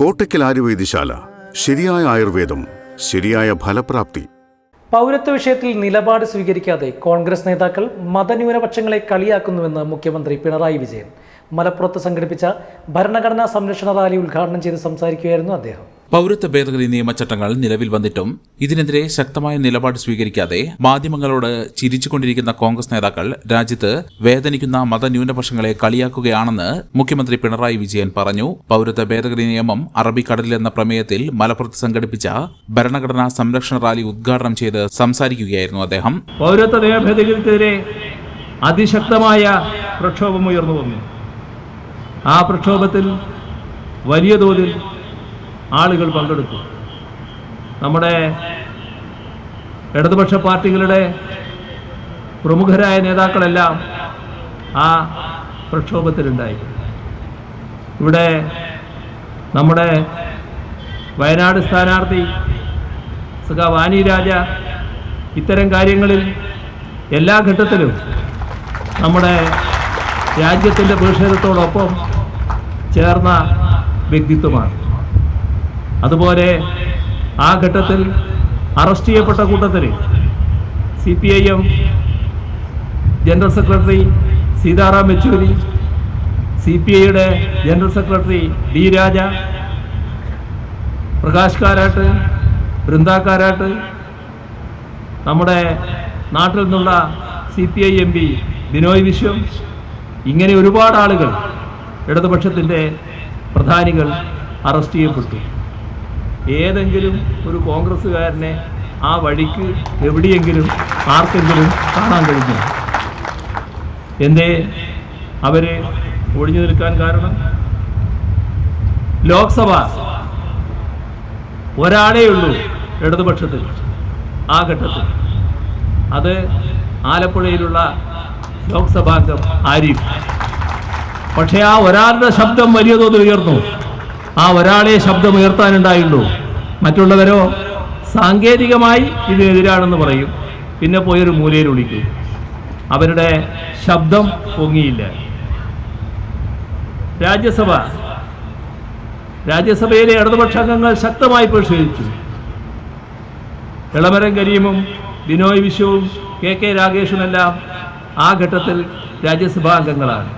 കോട്ടയ്ക്കൽ ആയുർവേദശാല ശരിയായ ആയുർവേദം ശരിയായ ഫലപ്രാപ്തി. പൗരത്വ വിഷയത്തിൽ നിലപാട് സ്വീകരിക്കാതെ കോൺഗ്രസ് നേതാക്കൾ മതന്യൂനപക്ഷങ്ങളെ കളിയാക്കുന്നുവെന്ന് മുഖ്യമന്ത്രി പിണറായി വിജയൻ. മലപ്പുറത്ത് സംഘടിപ്പിച്ച ഭരണഘടനാ സംരക്ഷണ റാലി ഉദ്ഘാടനം ചെയ്ത് സംസാരിക്കുകയായിരുന്നു അദ്ദേഹം. പൗരത്വ ഭേദഗതി നിയമചട്ടങ്ങൾ നിലവിൽ വന്നിട്ടും ഇതിനെതിരെ ശക്തമായ നിലപാട് സ്വീകരിക്കാതെ മാധ്യമങ്ങളോട് ചിരിച്ചുകൊണ്ടിരിക്കുന്ന കോൺഗ്രസ് നേതാക്കൾ രാജ്യത്ത് വേദനിക്കുന്ന മതന്യൂനപക്ഷങ്ങളെ കളിയാക്കുകയാണെന്ന് മുഖ്യമന്ത്രി പിണറായി വിജയൻ പറഞ്ഞു. പൗരത്വ ഭേദഗതി നിയമം അറബിക്കടലിൽ എന്ന പ്രമേയത്തിൽ മലപ്പുറത്ത് സംഘടിപ്പിച്ച ഭരണഘടനാ സംരക്ഷണ റാലി ഉദ്ഘാടനം ചെയ്ത് സംസാരിക്കുകയായിരുന്നു അദ്ദേഹം. പൗരത്വ ഭേദഗതിക്കെതിരെ അതിശക്തമായ പ്രക്ഷോഭം ഉയർന്നു വന്നു. ആ പ്രക്ഷോഭത്തിൽ വലിയ തോതിൽ ആളുകൾ പങ്കെടുത്തു നമ്മുടെ ഇടതുപക്ഷ പാർട്ടികളുടെ പ്രമുഖരായ നേതാക്കളെല്ലാം ആ പ്രക്ഷോഭത്തിലുണ്ടായി. ഇവിടെ നമ്മുടെ വയനാട് സ്ഥാനാർത്ഥി സുഖ വാനി രാജ ഇത്തരം കാര്യങ്ങളിൽ എല്ലാ ഘട്ടത്തിലും നമ്മുടെ രാജ്യത്തിന്റെ പ്രതിഷേധത്തോടൊപ്പം ചേർന്ന വ്യക്തിത്വമാണ്. അതുപോലെ ആ ഘട്ടത്തിൽ അറസ്റ്റ് ചെയ്യപ്പെട്ട കൂട്ടത്തിൽ C P I M general secretary Sitaram Yechury C P ഐയുടെ general secretary D Raja Prakash Karat Brinda Karat നമ്മുടെ നാട്ടിൽ നിന്നുള്ള C P I M P Binoy Viswam ഇങ്ങനെ ഒരുപാട് ആളുകൾ ഇടതുപക്ഷത്തിന്റെ പ്രധാനികൾ അറസ്റ്റ് ചെയ്യപ്പെട്ടു. ഏതെങ്കിലും ഒരു കോൺഗ്രസ്സുകാരനെ ആ വഴിക്ക് എവിടെയെങ്കിലും ആർക്കെങ്കിലും കാണാൻ കഴിഞ്ഞു? എന്തേ? അവർ ഒഴിഞ്ഞു നിൽക്കാൻ കാരണം? ലോക്സഭ ഒരാളേ ഉള്ളൂ ഇടതുപക്ഷത്തിൽ ആ ഘട്ടത്തിൽ. അത് ആലപ്പുഴയിലുള്ള ലോക്സഭാംഗം ആരിഫ്. പക്ഷേ ആ ഒരാളുടെ ശബ്ദം വലിയ തോതിൽ ഉയർന്നു. ആ ഒരാളെ ശബ്ദമുയർത്താനുണ്ടായുള്ളൂ. മറ്റുള്ളവരോ സാങ്കേതികമായി ഇതിനെതിരാണെന്ന് പറയും. പിന്നെ പോയി ഒരു മൂലയിൽ ഒളിക്കും അവരുടെ ശബ്ദം പൊങ്ങിയില്ല. രാജ്യസഭ. രാജ്യസഭയിലെ ഇടതുപക്ഷ അംഗങ്ങൾ ശക്തമായി പ്രതിഷേധിച്ചു. ഇളമരം കരീമും ബിനോയ് വിശ്വവും കെ കെ രാഗേഷുമെല്ലാം ആ ഘട്ടത്തിൽ രാജ്യസഭാ അംഗങ്ങളാണ്.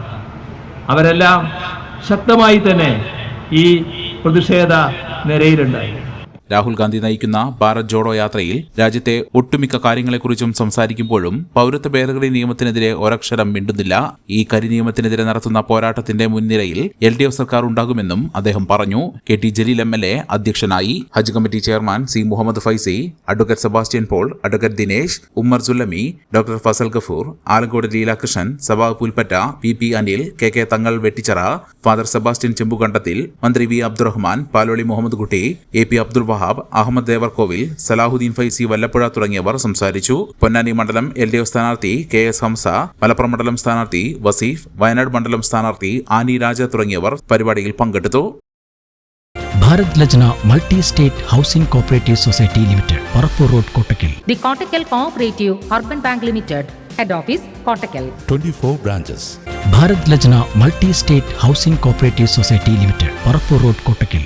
അവരെല്ലാം ശക്തമായി തന്നെ ഈ പ്രതിഷേധ നിരയിലുണ്ടായി. രാഹുൽ ഗാന്ധി നയിക്കുന്ന ഭാരത് ജോഡോ യാത്രയിൽ രാജ്യത്തെ ഒട്ടുമിക്ക കാര്യങ്ങളെക്കുറിച്ചും സംസാരിക്കുമ്പോഴും പൗരത്വ ഭേദഗതി നിയമത്തിനെതിരെ ഒരക്ഷരം മിണ്ടുന്നില്ല. ഈ കരിനിയമത്തിനെതിരെ നടത്തുന്ന പോരാട്ടത്തിന്റെ മുൻനിരയിൽ എൽ ഡി എഫ് സർക്കാർ ഉണ്ടാകുമെന്നും അദ്ദേഹം പറഞ്ഞു. K T Jaleel M L A അധ്യക്ഷനായി. ഹജ്ജ് committee chairman C Muhammad Faizy advocate Sebastian Paul advocate Dinesh Ummer Sullami doctor Fazal Gafoor Alankode Leelakrishnan സഭാ Pulpatta P P Anil K K Thangal Vettichira father Sebastian ചെമ്പുകണ്ടത്തിൽ മന്ത്രി V Abdurahman Paloli Muhammad Kutty A P Abdul Wahab Ahammad Devarkovil Salahuddin Faizy Vallappuzha തുടങ്ങിയവർ സംസാരിച്ചു. പൊന്നാനി മണ്ഡലം L D F സ്ഥാനാർത്ഥി K S Hamza Malappuram മണ്ഡലം സ്ഥാനാർത്ഥി വസീഫ് വയനാട് മണ്ഡലം സ്ഥാനാർത്ഥി ആനി രാജ തുടങ്ങിയവർ പരിപാടിയിൽ പങ്കെടുത്തു. Bharat Lajna multi state housing cooperative society limited Parappur road Kottakkal. The Kottakkal Cooperative urban bank limited head office Kottakkal. 24 branches. Bharat Lajna multi state housing cooperative society limited Parappur road Kottakkal.